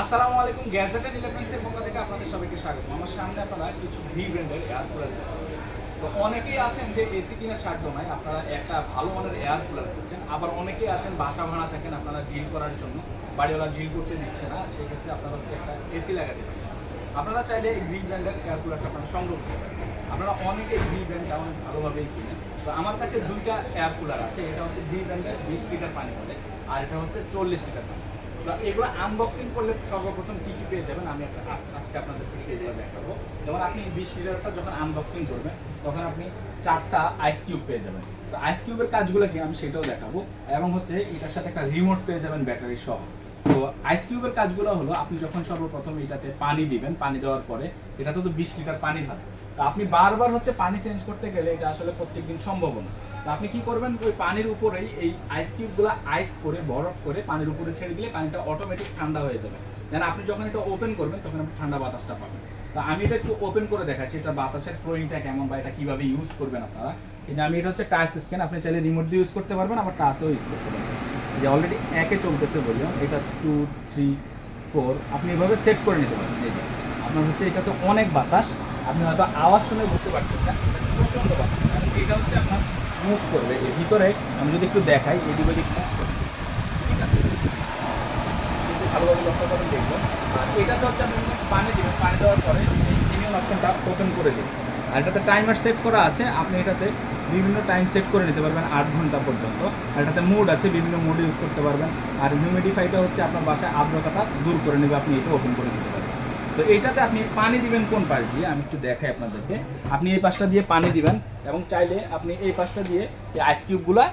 আসসালামু আলাইকুম gadget and ইলেকট্রনিক্সের পক্ষ থেকে আপনাদের সবাইকে স্বাগত। আমার সামনে আপনারা কিছু ভি ব্র্যান্ডের এয়ার কুলার তো অনেকেই আছেন যে এসি কিনার স্বার্থ নয় আপনারা একটা ভালো মানের এয়ার কুলার করছেন আবার অনেকেই আছেন বাসা ভাড়া থাকেন, আপনারা ডিল করার জন্য, বাড়িওয়ালা ডিল করতে দিচ্ছে না, সেক্ষেত্রে আপনারা হচ্ছে একটা এসি লাগাতে পারছেন। আপনারা চাইলে এই গ্রি ব্র্যান্ডের এয়ার কুলারটা আপনারা সংগ্রহ করতে পারেন। আপনারা অনেকে গ্রি ব্র্যান্ডটা অনেক ভালোভাবেই চিনেন। তো আমার কাছে দুইটা এয়ার কুলার আছে, এটা হচ্ছে গ্রি ব্র্যান্ডের বিশ লিটার পানি বলে, আর এটা হচ্ছে চল্লিশ লিটার পানি। এগুলো আনবক্সিং করলে সর্বপ্রথম কি কি পেয়ে যাবেন আমি আজকে আপনাদের দেখাবো। যেমন আপনি বিশ লিটারটা যখন আনবক্সিং করবেন, তখন আপনি চারটা আইস কিউব পেয়ে যাবেন। তো আইস কিউবের কাজগুলো কি আমি সেটাও দেখাবো। এবং হচ্ছে এটার সাথে একটা রিমোট পেয়ে যাবেন ব্যাটারি সহ। তো আইস কিউবের কাজগুলো হলো, আপনি যখন সর্বপ্রথম এটাতে পানি দিবেন, পানি দেওয়ার পরে এটাতে তো বিশ লিটার পানি থাকে। আপনি বারবার হচ্ছে পানি চেঞ্জ করতে গেলে এটা আসলে প্রত্যেকদিন সম্ভব না। তো আপনি কি করবেন? ওই পানির উপরেই এই আইস কিউবগুলো আইস করে, বরফ করে পানির উপরে ছেড়ে দিলে পানিটা অটোমেটিক ঠান্ডা হয়ে যাবে। দেন আপনি যখন এটা ওপেন করবেন, তখন আপনি ঠান্ডা বাতাসটা পাবেন। তো আমি এটা একটু ওপেন করে দেখাচ্ছি, এটা বাতাসের ফ্লোয়িংটা কেমন বা এটা কীভাবে ইউজ করবেন আপনারা। এই যে আমি এটা হচ্ছে টাচ স্ক্যান আপনি চাইলে রিমোট দিয়ে ইউজ করতে পারবেন, আবার টাচও ইউজ করতে পারবেন। যে অলরেডি একে চলতেছে বললাম এটা টু থ্রি ফোর আপনি এভাবে সেট করে নিতে পারেন। আপনার হচ্ছে এটা তো অনেক বাতাস আপনি হয়তো আওয়াজ শুনে বুঝতে পারতেছেন প্রচণ্ড কারণ এটা হচ্ছে আপনার মুভ করবে। যে ভিতরে আমি যদি একটু দেখাই, এদিক ওদিক করতেছে। ঠিক আছে? ভালোভাবে লক্ষ্য করেন দেখবেন আর এটাতে হচ্ছে আপনি পানি দিবেন, পানি দেওয়ার পরে ইমিউন অপশনটা ওপেন করে দিবেন। আর এটাতে টাইমার সেট করা আছে। আপনি এটাতে বিভিন্ন টাইম সেট করে নিতে পারবেন, আট ঘণ্টা পর্যন্ত। আর এটাতে মুড আছে, বিভিন্ন মুড ইউজ করতে পারবেন। আর হিউমিডিফাইটা হচ্ছে আপনার বাসায় আর্দ্রতাটা দূর করে নেবে। আপনি এটা ওপেন করে দিতে পারবেন। তো এইটাতে আপনি পানি দিবেন কোন পাশ দিয়ে? আমি একটু দেখাই আপনাদেরকে। আপনি এই পাশটা দিয়ে পানি দিবেন এবং চাইলে আপনি এই পাশটা দিয়ে এই আইস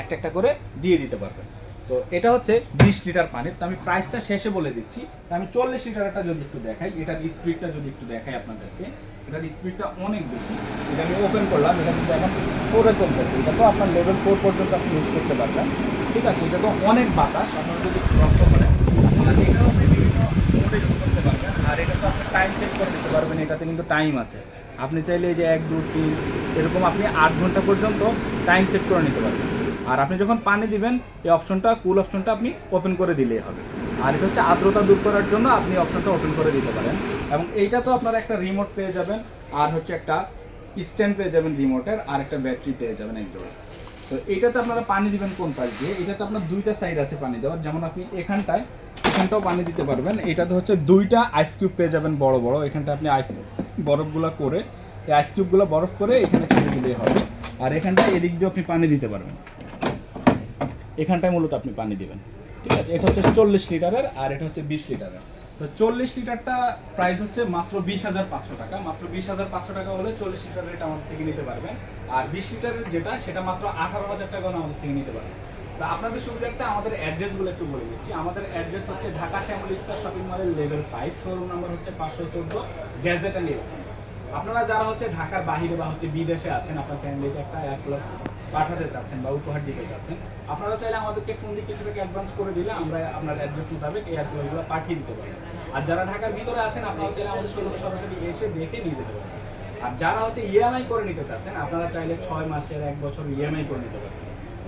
একটা একটা করে দিয়ে দিতে পারবেন। তো এটা হচ্ছে বিশ লিটার পানির। তো আমি প্রাইসটা শেষে বলে দিচ্ছি। আমি চল্লিশ লিটারটা যদি একটু দেখাই, এটার স্পিডটা যদি একটু দেখাই আপনাদেরকে। এটার স্পিডটা অনেক বেশি। এটা আমি ওপেন করলাম। এটা কিন্তু এখন ফোরে চলতেছে। এটা তো আপনার লেভেল ফোর পর্যন্ত আপনি ইউজ করতে পারবেন। ঠিক আছে? এটা তো অনেক বাতাস। আপনারা যদি লক্ষ্য করেন, আপনারা এটাও বিভিন্ন মোডে ইউজ আর এটা তো আপনি টাইম সেট করে দিতে পারবেন, এটাতে কিন্তু টাইম আছে। আপনি চাইলে যে এক, দু, তিন, এরকম আপনি আট ঘণ্টা পর্যন্ত টাইম সেট করে নিতে পারবেন। আর আপনি যখন পানি দিবেন, এই অপশনটা কুল অপশনটা আপনি ওপেন করে দিলেই হবে। আর এটা হচ্ছে আর্দ্রতা দূর করার জন্য আপনি অপশনটা ওপেন করে দিতে পারেন। এবং এইটা তো আপনারা একটা রিমোট পেয়ে যাবেন, আর হচ্ছে একটা স্ট্যান্ড পেয়ে যাবেন রিমোটের আর একটা ব্যাটারি পেয়ে যাবেন এক জোড়া তো এইটাতে আপনারা পানি দিবেন কোন পাশ দিয়ে? এটাতে আপনার দুইটা সাইড আছে পানি দেওয়ার। যেমন আপনি এখানটায় এখানটাও পানি দিতে পারবেন। এটাতে হচ্ছে দুইটা আইস কিউব পেয়ে যাবেন বড় বড়। এখানটা আপনি আইস বরফগুলো করে, এই আইস কিউবগুলো বরফ করে এখানে ছেড়ে দিলেই হবে। আর এখানটা এদিক দিয়ে আপনি পানি দিতে পারবেন। এখানটায় মূলত আপনি পানি দিবেন। ঠিক আছে? এটা হচ্ছে চল্লিশ লিটারের আর এটা হচ্ছে বিশ লিটারের। তো চল্লিশ লিটারটা প্রাইস হচ্ছে মাত্র বিশ হাজার পাঁচশো টাকা। মাত্র বিশ হাজার পাঁচশো টাকা হলে চল্লিশ লিটারের এটা আমাদের থেকে নিতে পারবেন। আর বিশ লিটারের যেটা, সেটা মাত্র আঠারো হাজার টাকা আমাদের থেকে নিতে পারবেন। তো আপনাদের সুবিধার্থে আমাদের অ্যাড্রেসগুলো একটু বলে দিচ্ছি। আমাদের অ্যাড্রেস হচ্ছে ঢাকা শ্যামল স্টার শপিং মলের লেভেল ফাইভ শোরুম নাম্বার হচ্ছে পাঁচশো চোদ্দ গ্যাজেট আপনারা যারা হচ্ছে ঢাকার বাইরে বা হচ্ছে বিদেশে আছেন, আপনার ফ্যামিলিতে একটা এক লাখ পাঠাতে চাচ্ছেন বা উপহার দিতে চাচ্ছেন, আপনারা চাইলে আমাদেরকে ফোন দিয়ে কিছু অ্যাডভান্স করে দিলে আমরা আপনার অ্যাড্রেস মোতাবেক এই অ্যাডগুলো পাঠিয়ে দিতে পারি। আর যারা ঢাকার ভিতরে আছেন, আপনারা চাইলে আমাদের শোরুমে সরাসরি এসে দেখে নিয়ে যেতে পারেন। আর যারা হচ্ছে ইএমআই করে নিতে চাচ্ছেন, আপনারা চাইলে ছয় মাসের, এক বছর ইএমআই করে নিতে পারেন।